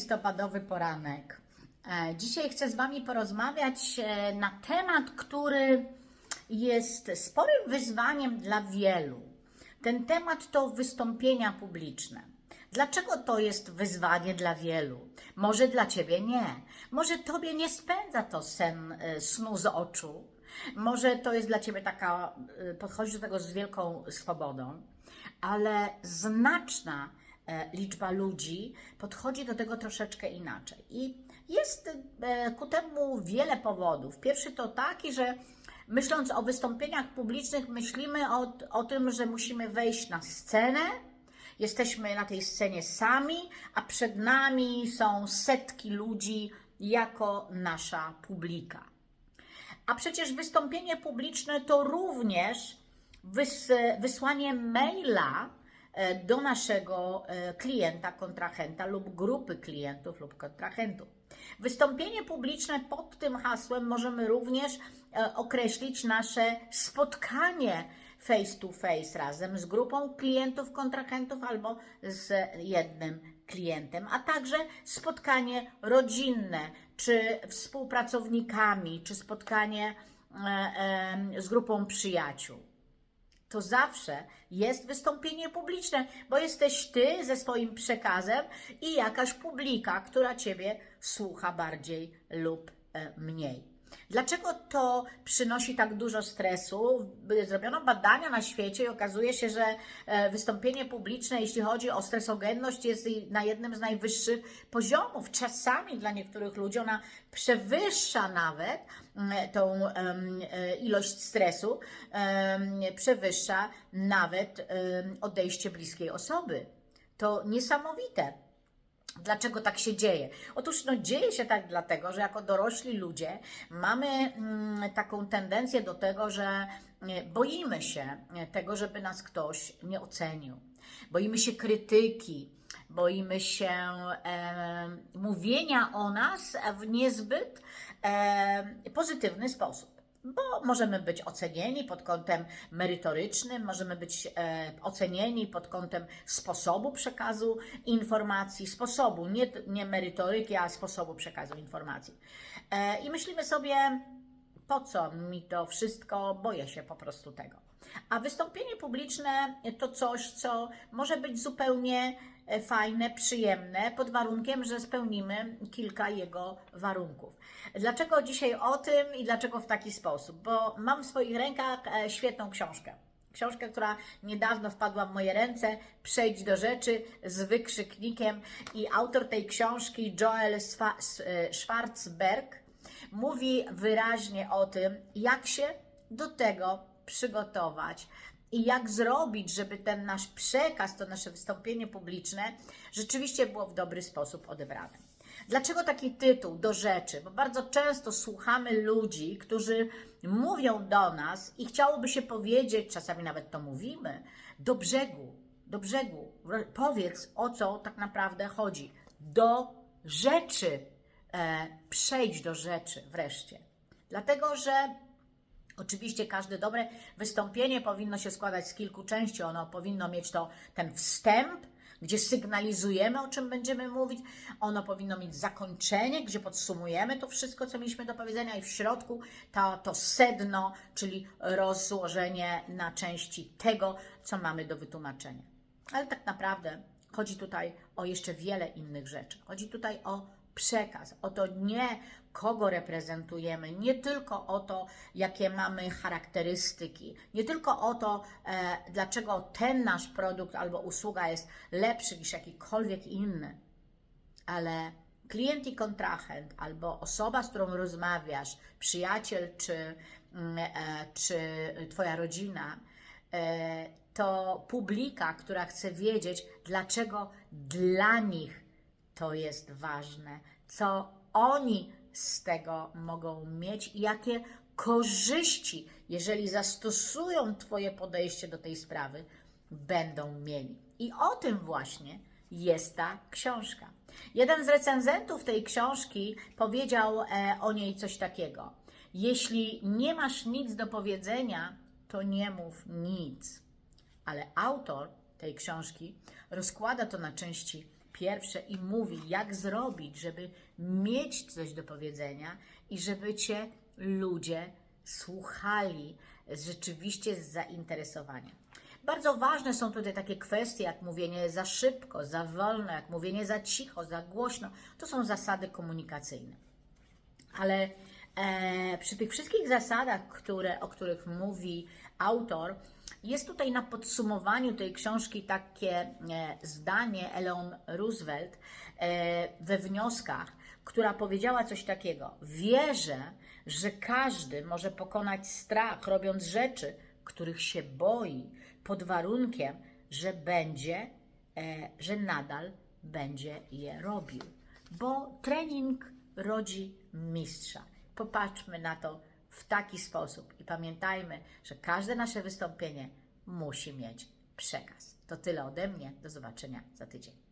listopadowy poranek. E, Dzisiaj chcę z Wami porozmawiać e, na temat, który jest sporym wyzwaniem dla wielu. Ten temat to wystąpienia publiczne. Dlaczego to jest wyzwanie dla wielu? Może dla Ciebie nie. Może Tobie nie spędza to sen e, snu z oczu. Może to jest dla Ciebie taka, podchodzisz do tego z wielką swobodą, ale znaczna liczba ludzi podchodzi do tego troszeczkę inaczej. I jest e, ku temu wiele powodów. Pierwszy to taki, że myśląc o wystąpieniach publicznych, myślimy o, o tym, że musimy wejść na scenę. Jesteśmy na tej scenie sami, a przed nami są setki ludzi jako nasza publika. A przecież wystąpienie publiczne to również wys, wysłanie maila e, do naszego e, klienta, kontrahenta lub grupy klientów lub kontrahentów. Wystąpienie publiczne pod tym hasłem możemy również e, określić nasze spotkanie face to face razem z grupą klientów, kontrahentów albo z jednym klientem, a także spotkanie rodzinne, czy współpracownikami, czy spotkanie e, e, z grupą przyjaciół to zawsze jest wystąpienie publiczne, bo jesteś ty ze swoim przekazem i jakaś publika, która ciebie słucha bardziej lub e, mniej. Dlaczego to przynosi tak dużo stresu? Zrobiono badania na świecie i okazuje się, że e, wystąpienie publiczne, jeśli chodzi o stresogenność, jest na jednym z najwyższych poziomów. Czasami dla niektórych ludzi ona przewyższa nawet mm, tą e, ilość stresu, przewyższa nawet odejście bliskiej osoby. To niesamowite. Dlaczego tak się dzieje? Otóż no, dzieje się tak dlatego, że jako dorośli ludzie mamy mm, taką tendencję do tego, że e, boimy się tego, żeby nas ktoś nie ocenił. Boimy się krytyki, boimy się e, mówienia o nas w niezbyt e, pozytywny sposób bo możemy być ocenieni pod kątem merytorycznym, możemy być e, ocenieni pod kątem sposobu przekazu informacji, sposobu, nie, nie merytoryki, a sposobu przekazu informacji. E, I myślimy sobie, po co mi to wszystko, boję się po prostu tego. A wystąpienie publiczne to coś, co może być zupełnie fajne, przyjemne, pod warunkiem, że spełnimy kilka jego warunków. Dlaczego dzisiaj o tym i dlaczego w taki sposób? Bo mam w swoich rękach e, świetną książkę. Książkę, która niedawno wpadła w moje ręce, Przejdź do rzeczy z wykrzyknikiem i autor tej książki, Joel e, Schwarzberg, mówi wyraźnie o tym, jak się do tego przygotować i jak zrobić, żeby ten nasz przekaz, to nasze wystąpienie publiczne rzeczywiście było w dobry sposób odebrane. Dlaczego taki tytuł do rzeczy? Bo bardzo często słuchamy ludzi, którzy mówią do nas i chciałoby się powiedzieć, czasami nawet to mówimy, do brzegu, do brzegu. Powiedz o co tak naprawdę chodzi. Do rzeczy. E, przejdź do rzeczy wreszcie. Dlatego, że Oczywiście każde dobre wystąpienie powinno się składać z kilku części. Ono powinno mieć to ten wstęp, gdzie sygnalizujemy, o czym będziemy mówić. Ono powinno mieć zakończenie, gdzie podsumujemy to wszystko, co mieliśmy do powiedzenia, i w środku to, to sedno, czyli rozłożenie na części tego, co mamy do wytłumaczenia. Ale tak naprawdę chodzi tutaj o jeszcze wiele innych rzeczy. Chodzi tutaj o przekaz, o to nie kogo reprezentujemy, nie tylko o to, jakie mamy charakterystyki, nie tylko o to, e, dlaczego ten nasz produkt albo usługa jest lepszy niż jakikolwiek inny, ale klient i kontrahent, albo osoba, z którą rozmawiasz, przyjaciel czy, mm, e, czy Twoja rodzina, e, to publika, która chce wiedzieć, dlaczego dla nich to jest ważne, co oni z tego mogą mieć i jakie korzyści, jeżeli zastosują Twoje podejście do tej sprawy, będą mieli. I o tym właśnie jest ta książka. Jeden z recenzentów tej książki powiedział e, o niej coś takiego. Jeśli nie masz nic do powiedzenia, to nie mów nic. Ale autor tej książki rozkłada to na części pierwsze i mówi, jak zrobić, żeby mieć coś do powiedzenia i żeby Cię ludzie słuchali rzeczywiście z zainteresowaniem. Bardzo ważne są tutaj takie kwestie, jak mówienie za szybko, za wolno, jak mówienie za cicho, za głośno. To są zasady komunikacyjne. Ale e, przy tych wszystkich zasadach, które, o których mówi autor, jest tutaj na podsumowaniu tej książki takie e, zdanie Eleon Roosevelt e, we wnioskach, która powiedziała coś takiego. Wierzę, że każdy może pokonać strach, robiąc rzeczy, których się boi, pod warunkiem, że będzie, że nadal będzie je robił. Bo trening rodzi mistrza. Popatrzmy na to w taki sposób i pamiętajmy, że każde nasze wystąpienie musi mieć przekaz. To tyle ode mnie. Do zobaczenia za tydzień.